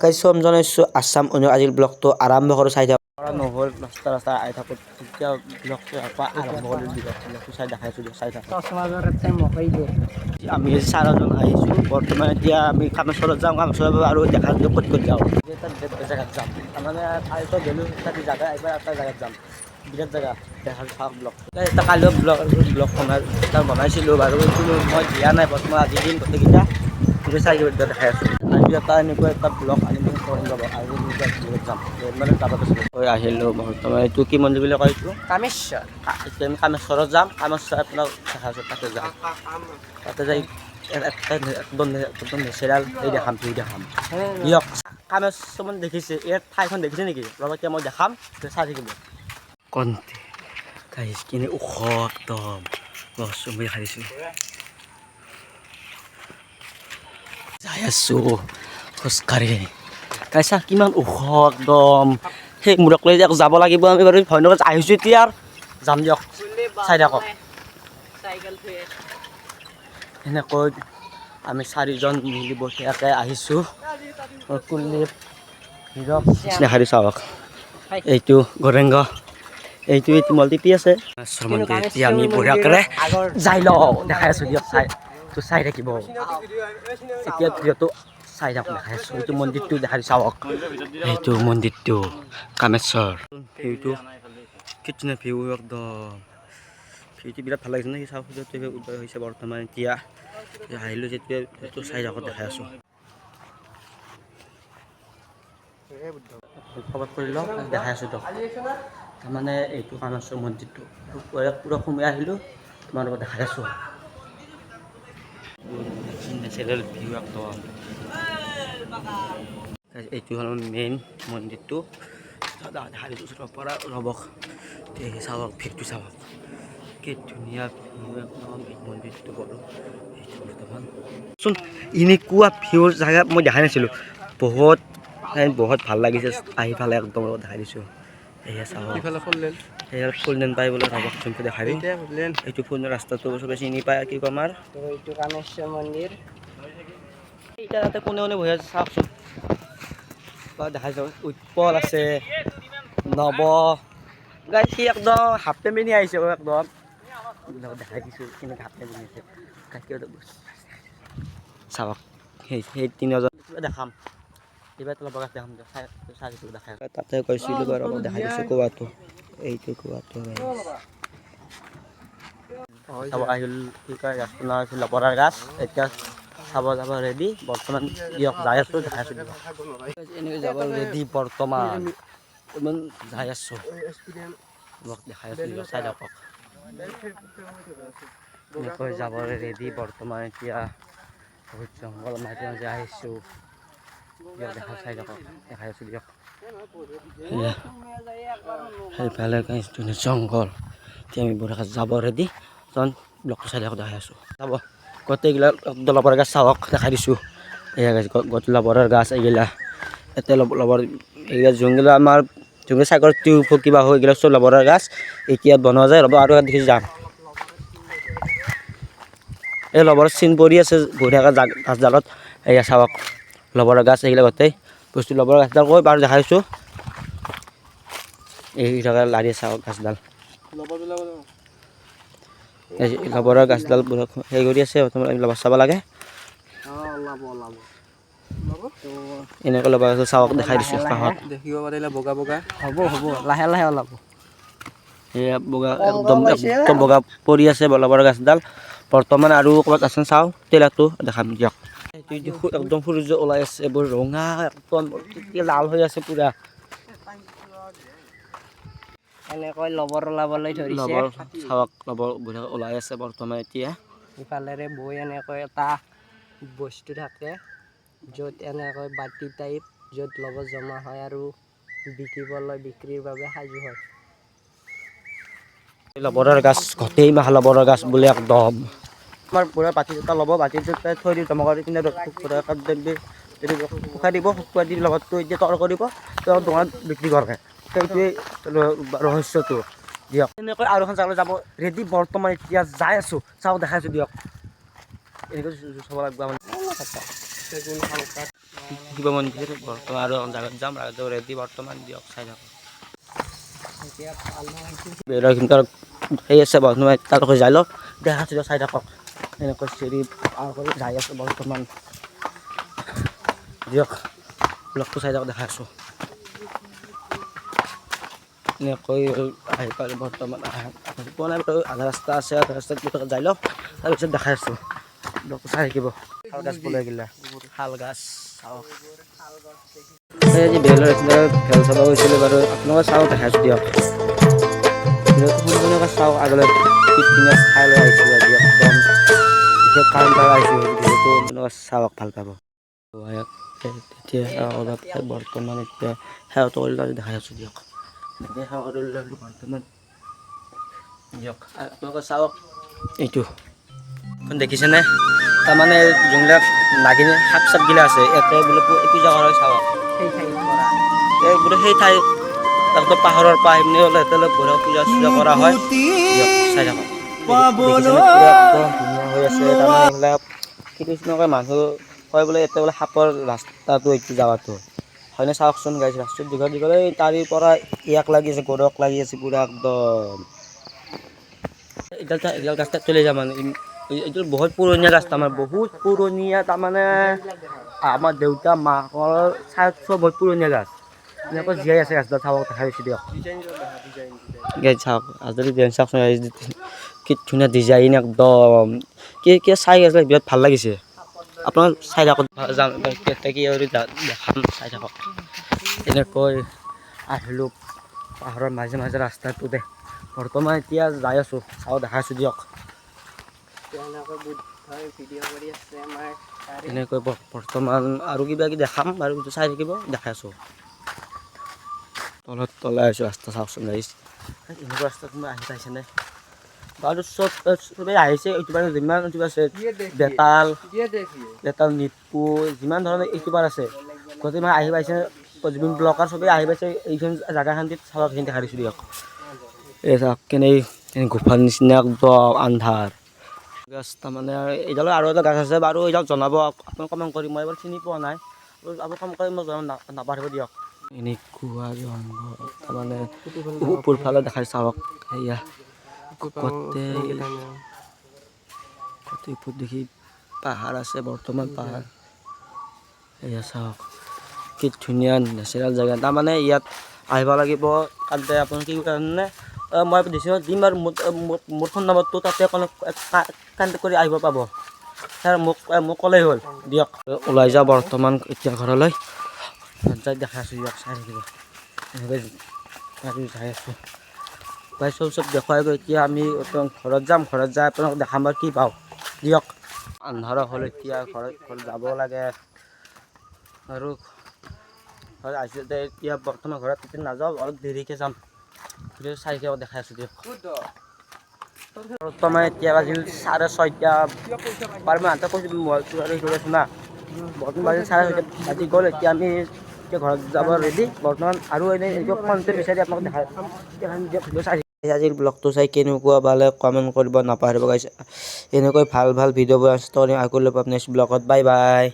কাইছম জনাইছোঁ আছাম উন্নয়ন আজিৰ ব্লগটো আৰম্ভ কৰোঁ চাই থাকক নহ'ল ৰাস্তা ৰাস্তা আহি থাকোঁ তেতিয়া ব্লগটো আকৌ আৰম্ভ কৰিলোঁ ব্লগটো চাই দেখাইছোঁ চাই থাকক আমি চাৰিজন আহিছোঁ বৰ্তমান এতিয়া আমি কামেশ্বৰত যাওঁ কামেশ্বৰৰ আৰু দেখা ক'ত ক'ত যাওঁ এটা জেগাত যাম তাৰমানে আইতো গ'লোঁ তাতে জেগা এইবাৰ এটা জেগাত যাম বিৰাট জেগা দেখা চাওক ব্লগ এটা কালিও ব্লগ ব্লগ বনাই এটা বনাইছিলোঁ বাৰু এইটো মই দিয়া নাই বৰ্তমান আজি দিন গোটেইকেইটা কিন্তু চাই দেখাই আছোঁ এটা এনেকুৱা এটা ব্লগ আনিম কৰিম যাব। আৰু যাম মানে গৈছিলোঁ হৈ আহিলোঁ বৰ্তমান এইটো কি মন্দিৰ বুলি কয় এইটো? কামেশ্বৰ। এতিয়া আমি কামেশ্বৰত যাম। কামেশ্বৰ আপোনাক দেখাইছোঁ তাতে যাম তাতে যাই একদম একদম নেচাৰেল এই দেখাম ভিউ দেখাম। দিয়ক কামেশ্বৰ মানে দেখিছে ইয়াত ঠাইখন দেখিছে নেকি? ৰ'ব এতিয়া মই দেখাম চাই থাকিব কণ্টে গাইছ কিনে ওখ একদম। গছ মই দেখাই দিছোঁ যাই আছোঁ খোজকাঢ়ি কাইছা কিমান ওখ একদম। সেই মূৰক লৈ যাব লাগিব আমি বাৰু ভয় নকৰে আহিছোঁ এতিয়া আৰু। যাম দিয়ক। চাই থাকক। সেনেকৈ আমি চাৰিজন মিলি বঢ়িয়াকৈ আহিছোঁ। কুলদীপ হিৰক দিছোঁ চাওক এইটো গৰেংগ এইটো এইটো মলটিপি আছে। এতিয়া আমি বঢ়িয়াকৈ যাই লওঁ। দেখাই আছোঁ দিয়ক চাই। তো চাই থাকিব। এতিয়া ভিডিঅ'টো চাই থাকক দেখাই আছোঁ। এইটো মন্দিৰটো দেখাই চাওক। এইটো মন্দিৰটো কামেশ্বৰ। ভিউটো কিটচেনৰ ভিউ একদম। ভিউটো বিৰাট ভালো লাগিছে ন সেই চাওক সূৰ্যটো উদয় হৈছে বৰ্তমান এতিয়া। আহিলোঁ যেতিয়া এইটো চাই থাকক দেখাই আছোঁ। খবৰ কৰি লওঁ দেখাই আছোঁ দিয়ক। তাৰমানে এইটো কামেশ্বৰ মন্দিৰটো। পূৰা পূৰা সোমাই আহিলোঁ। তোমালোকক দেখাই আছোঁ। নেচাৰেল ভিউ একদম এইটো হ'ল মেইন মন্দিৰটো দিছোঁ ওচৰৰ পৰা ৰ'বক এই চাওক ভিউটো চাওক কি ধুনীয়া ভিউ একদম এই মন্দিৰটো বাৰু এইটো বৰ্তমান চোন এনেকুৱা ভিউৰ জেগা মই দেখাই নাছিলোঁ। বহুত বহুত ভালো লাগিছে। আহি পালে একদম দেখাই দিছোঁ। এয়া চাওক এয়া ফুললেন পাই বোলে ৰ'বক যোনটো দেখাই এইটো ফুল ৰাস্তাটো চবে চিনি পায় কি ক'ম আৰু। এইটো কামেশ্বৰ মন্দিৰ। এতিয়া তাতে কোনে কোনে বহি আছে, চাওকচোন। বা দেখাই চাওক উৎপল আছে, নৱ। গাই সি একদম হাফ পেণ্ট পিন্ধি আহিছে একদম। দেখাই দিছোঁ কেনেকৈ হাফ পেণ্ট পিন্ধি আছে। গাখীৰ চাওক, সেই সেই তিনিজন কিবা দেখাম। এইবাৰ তলৰ পৰা দেখাম। চাই দেখাই তাতে কৈছিলোঁ বাৰু দেখাই দিছোঁ কোৱাটো এইটো কোৱাটো আহিল, কি কয় গাছটো নাম আছিল লবৰাৰ গাছ এতিয়া চাব যাব ৰেডি বৰ্তমান দিয়ক যাই আছোঁ দেখাই আছোঁ। দিয়ক এনেকৈ যাব ৰেডি বৰ্তমান। বৰ্তমান যাই আছোঁ। দেখাই আছোঁ চাই থাকক। এনেকৈ যাব ৰেডি বৰ্তমান এতিয়া। বহুত জংঘল মাজে মাজে আহিছোঁ দিয়ক দেখা চাই থাকক দেখাই আছোঁ দিয়ক। সেইফালে জংঘল। এতিয়া আমি বঢ়িয়াকৈ যাব ৰেডি ব্লকটো চাই থাকক দেখাই আছোঁ। চাব গোটেইগিলা একদম লবৰ গাছ চাওক দেখাই দিছোঁ। এয়া গাছ লবৰৰ গাছ এইগিলা। ইয়াতে লব লবৰ এইগিলা যোনগিলা আমাৰ যোনগিলা চাগৰ টিউব কিবা হওক এইগিলা চব লবৰৰ গাছ। এতিয়া বনোৱা যায়, ৰ'ব আৰু দেখি যাম। এই লবৰ চিন পৰি আছে বঢ়িয়াকৈ জাগ গাছডালত এয়া চাওক লবৰৰ গাছ, এইগিলা গোটেই বস্তু লবৰৰ গাছডাল কৈ বাৰু দেখাইছোঁ এই থকা লাৰি চাওক গাছডাল। লবৰৰ গাছডাল হেৰি কৰি আছে বৰ্তমান চাব লাগে। এনেকৈ লবৰ গাছ চাওক দেখাই দিছোঁ কাষত। দেখিব পাৰিলে বগা বগা। হ'ব হ'ব লাহে লাহে ওলাব। এয়া বগা একদম একদম বগা পৰি আছে লবৰৰ গাছডাল। বৰ্তমান আৰু ক'ৰবাত আছে চাওঁ তেলাটো দেখাম দিয়ক। একদম সূৰ্য ওলাই আছে এইবোৰ ৰঙা একদম লাল হৈ আছে পুৰা। এনেকৈ লবৰ ওলাবলৈ ধৰিছে লবৰ চাওক লবৰ বঢ়িয়াকৈ ওলাই আছে বৰ্তমান এতিয়া ইফালেৰে বৈ এনেকৈ এটা বস্তু থাকে য'ত এনেকৈ বাতি টাইপ য'ত লবৰ জমা হয় আৰু বিকিবলৈ বিক্ৰীৰ বাবে সাজু হয় লবৰৰ গাছ গোটেই মাহ লবৰৰ গাছ বোলে একদম আমাৰ পুৰা বাতি এটা ল'ব বাতিটো তাত থৈ দিব জমা কৰি কিনে কাটি দিবি যদি শুকাই দিব শুকুৱাই দি লগতটো এতিয়া তল কৰিব তেওঁ দোকানত বিক্ৰী কৰে সেইটোৱেই ৰহস্যটো। দিয়ক। এনেকৈ আৰু এখন জাগালৈ যাব। ৰেডি বৰ্তমান এতিয়া যাই আছোঁ। চাওক দেখাইছোঁ দিয়ক। এনেকৈ চাব লাগিব মানে। শিৱ বৰ্তমান আৰু জাগাত যাম। ৰেডি বৰ্তমান, দিয়ক, চাই থাকক কিন্তু সেই আছে বৰ্তমান তালৈকে যাই লওক দেখা দিয়ক, চাই থাকক। এনেকৈ চিৰি পাৰ কৰি যাই আছে বৰ্তমান। দিয়ক ব্লগটো চাই থাকক দেখা আছোঁ। এনেকৈ আহি পালোঁ বৰ্তমান পোৱা নাই আধা ৰাস্তা আছে, আধা ৰাস্তাত যাই লওক। তাৰপিছত দেখাই আছোঁ। চাই থাকিব। শাল গাছ বোলে গিলা শাল গাছ, চাওক। আজি এইফালে খেল চাব গৈছিলোঁ, বাৰু আপোনালোকে চাওক দেখাইছোঁ দিয়ক। সম্পূৰ্ণকৈ চাওক আগলৈ পিছপিনে খাই লৈ আহিছোঁ আজি একদম। কাৰণ পাই আহিছোঁ ভিডিঅ'টো আপোনালোকে চাওক, ভালো পাব। তেতিয়া পাৰে বৰ্তমান এতিয়া সেৱাটো কৰি লৈ দেখাই আছোঁ দিয়ক। চাওক এইটো দেখিছেনে? তাৰমানে যোনবিলাক নাগিনী শাক চাকগিলা আছে ইয়াতে বোলে পূজা কৰা হয় চাওক এই বোলে সেই ঠাই তাৰপিছত পাহাৰৰ পৰা পিনে হ'লে ইয়াতে ঘৰৰ পূজা চূজা কৰা হয়। চাই থাকক। হৈ আছে তাৰমানে এইবিলাক কৃষ্ণকে মানুহ কয় বোলে ইয়াতে বোলে সাপৰ ৰাস্তাটো এইটো যাৱাটো হয়নে চাওকচোন গাইছ ৰাস্তাটো দীঘল দীঘল এই তাৰে পৰা ইয়াক লাগি আছে গৰক লাগি আছে পুৰা একদম। এডাল এডাল ৰাস্তাত চলি যাম মানে। এইটো বহুত পুৰণীয়া ৰাস্তা আমাৰ বহুত পুৰণীয়া তাৰমানে আমাৰ দেউতা মাকৰ চাই চব বহুত পুৰণীয়া গাছ এনেকৈ জীয়াই আছে ৰাস্তা চাব দেখাই দিছোঁ দিয়ক। গাই চাওক আজিকালি ডিজাইন চাওকচোন কি ধুনীয়া ডিজাইন একদম। কি কি চাই আছিলে বিৰাট ভালো লাগিছে। আপোনালোক চাই থাকক কেতিয়া কি আৰু দেখাম চাই থাকক এনেকৈ আহিলোঁ পাহাৰৰ মাজে মাজে ৰাস্তাটোতে বৰ্তমান এতিয়া যাই আছোঁ, চাওঁ দেখাইছোঁ দিয়ক। এনেকৈ বৰ্তমান আৰু কিবা কিবি দেখাম, আৰু চাই থাকিব, দেখাই আছোঁ। তলত তলাই আছোঁ, ৰাস্তা চাওকচোন এনেকুৱা ৰাস্তা কোনোবা আহি পাইছেনে? বাৰু চব চবেই আহিছে ইউটিউবাৰ যিমান ইউটিউবাৰ আছে বেতাল বেতাল নিপু যিমান ধৰণৰ ইউটিউবাৰ আছে গোটেই মানে আহি পাইছে জুবিন ব্লগাৰ চবেই আহি পাইছে এইখন জেগাখিনিত চাওক সেইখিনি দেখাই দিছোঁ দিয়ক। এই চাওক কেনে গোফাৰ নিচিনা একদম আন্ধাৰ। গাছ তাৰমানে আৰু এইডালৰ আৰু এটা গাছ আছে বাৰু এইডাল জনাব আপোনাক কমেণ্ট কৰি মই এবাৰ চিনি পোৱা নাই। আৰু আপুনি কমেণ্ট কৰি মই জনাব নাপাহৰিব দিয়ক। এনেকুৱা জংঘল তাৰমানে ওপৰ ফালে দেখাই চাওক সেয়া গোটেই ওপৰত দেখি পাহাৰ আছে বৰ্তমান পাহাৰ এয়া চাওক কি ধুনীয়া নেচাৰেল জেগা। তাৰমানে ইয়াত আহিব লাগিব তাতে আপুনি কি কাৰণে মই দিছোঁ দিম আৰু মোৰ ফোন নম্বৰটো তাতে কণ্টেক্ট কৰি আহিব পাব। ছাৰ মোক মোক ক'লেই হ'ল। দিয়ক। ওলাই যাওঁ বৰ্তমান এতিয়া ঘৰলৈ। যাই দেখাই আছোঁ দিয়ক চাই থাকিব। যাই আছোঁ। প্ৰায় চব চব দেখুৱাই গৈ এতিয়া আমি ঘৰত যাম, ঘৰত যাই আপোনাক দেখাম আৰু কি পাওঁ। দিয়ক। আন্ধাৰ হ'ল এতিয়া ঘৰত ঘৰত যাব লাগে। আৰু ঘৰত আহিছোঁ এতিয়া বৰ্তমান ঘৰত এতিয়া নাযাওঁ, অলপ দেৰিকৈ যাম। কিয় দেখাই আছোঁ, দিয়ক। বৰ্তমান এতিয়া বাজিল চাৰে ছয়টা। বাৰু, মই আঠটা কৈছোঁ মোবাইলটো আৰু হেৰি আছোঁ না। বৰ্তমান বাজিল চাৰে ছয়টা, বাজি গ'ল, এতিয়া আমি এতিয়া ঘৰত যাব ৰেডি বৰ্তমান আৰু এনেই কণ্টেণ্ট বিচাৰি আপোনাক দিয়ক চাই আজিৰ ব্লগটো চাই কেনেকুৱা পালে কমেণ্ট কৰিব নাপাহৰিব গাইছে এনেকৈ ভাল ভাল ভিডিঅ'বোৰ ষ্টৰি আকৌ ল'ব নেক্সট ব্লগত। Bye by